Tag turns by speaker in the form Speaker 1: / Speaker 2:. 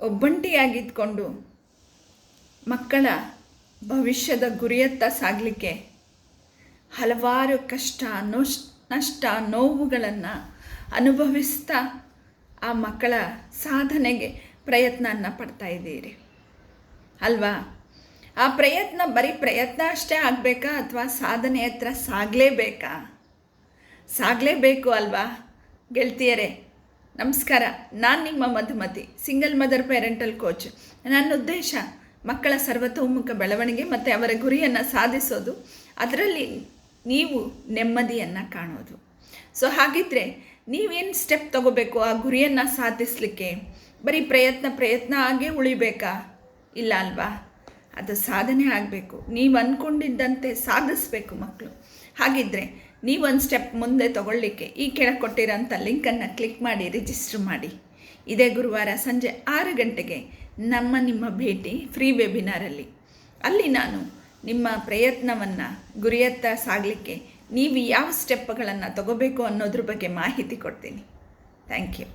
Speaker 1: ಒಬ್ಬಂಟಿಯಾಗಿದ್ಕೊಂಡು ಮಕ್ಕಳ ಭವಿಷ್ಯದ ಗುರಿಯತ್ತ ಸಾಗಲಿಕ್ಕೆ ಹಲವಾರು ಕಷ್ಟ, ನೋಷ್, ನಷ್ಟ, ನೋವುಗಳನ್ನು ಅನುಭವಿಸ್ತಾ ಆ ಮಕ್ಕಳ ಸಾಧನೆಗೆ ಪ್ರಯತ್ನವನ್ನು ಪಡ್ತಾ ಇದ್ದೀರಿ. ಅಲ್ವಾ? ಆ ಪ್ರಯತ್ನ ಬರೀ ಪ್ರಯತ್ನ ಅಷ್ಟೇ ಆಗಬೇಕಾ ಅಥವಾ ಸಾಧನೆ ಹತ್ರ ಸಾಗಲೇಬೇಕಾ? ಸಾಗಲೇಬೇಕು ಅಲ್ವಾ ಗೆಳತಿಯರೇ? ನಮಸ್ಕಾರ, ನಾನು ನಿಮ್ಮ Madhumathi single mother parental coach ನನ್ನ ಉದ್ದೇಶ, ಮಕ್ಕಳ ಸರ್ವತೋಮುಖ ಬೆಳವಣಿಗೆ ಮತ್ತು ಅವರ ಗುರಿಯನ್ನು ಸಾಧಿಸೋದು. ಅದರಲ್ಲಿ ನೀವು ನೆಮ್ಮದಿಯನ್ನು ಕಾಣೋದು. ಸೊ ಹಾಗಿದ್ದರೆ ನೀವೇನು ಸ್ಟೆಪ್ ತಗೋಬೇಕು ಆ ಗುರಿಯನ್ನು ಸಾಧಿಸಲಿಕ್ಕೆ? ಬರೀ ಪ್ರಯತ್ನ ಪ್ರಯತ್ನ ಆಗೇ ಉಳಿಬೇಕಾ? ಇಲ್ಲ ಅಲ್ವಾ? ಅದು ಸಾಧನೆ ಆಗಬೇಕು. ನೀವು ಅಂದ್ಕೊಂಡಿದ್ದಂತೆ ಸಾಧಿಸಬೇಕು ಮಕ್ಕಳು ಹಾಗಿದ್ದರೆ ನೀವೊಂದು ಸ್ಟೆಪ್ ಮುಂದೆ ತಗೊಳ್ಳಿಕ್ಕೆ ಈ ಕೆಳಗೆ ಕೊಟ್ಟಿರೋಂಥ ಲಿಂಕನ್ನು ಕ್ಲಿಕ್ ಮಾಡಿ ರಿಜಿಸ್ಟರ್ ಮಾಡಿ. ಇದೇ ಗುರುವಾರ ಸಂಜೆ ಆರು ಗಂಟೆಗೆ ನಮ್ಮ ನಿಮ್ಮ ಭೇಟಿ ಫ್ರೀ ವೆಬಿನಾರಲ್ಲಿ ಅಲ್ಲಿ. ನಾನು ನಿಮ್ಮ ಪ್ರಯತ್ನವನ್ನು ಗುರಿಯತ್ತ ಸಾಗಲಿಕ್ಕೆ ನೀವು ಯಾವ ಸ್ಟೆಪ್ಗಳನ್ನು ತಗೋಬೇಕು ಅನ್ನೋದ್ರ ಬಗ್ಗೆ ಮಾಹಿತಿ ಕೊಡ್ತೀನಿ. Thank you